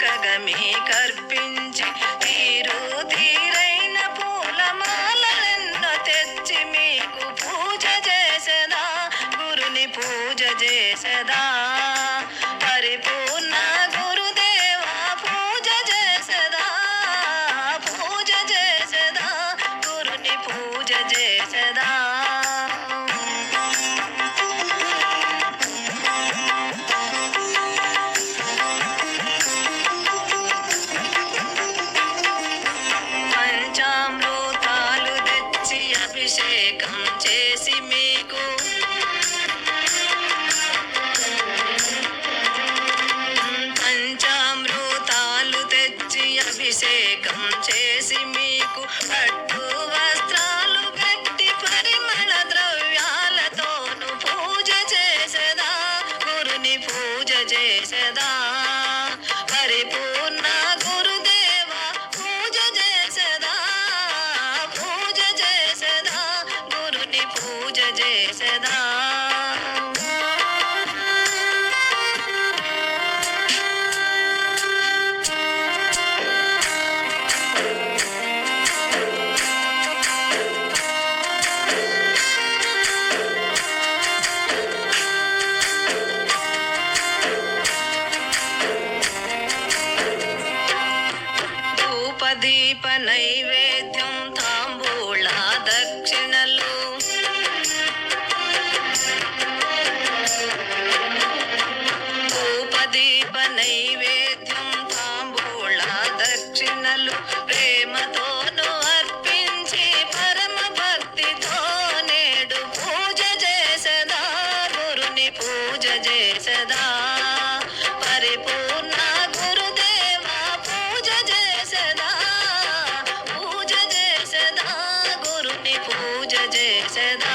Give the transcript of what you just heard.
కగమే కర్పించి తీరు తీరైన పూలమాలనెన్నో తెచ్చి మీకు పూజ చేసదా గురుని పూజ చేసదా. చేసి మీకు. పంచామృతాలు తెచ్చి అభిషేకం చేసి మీకు. పట్టు వస్త్రాలు పెట్టి పరిమళ ద్రవ్యాలతోను పూజ చేసేదా? గురుని పూజ చేసేదా? जैसे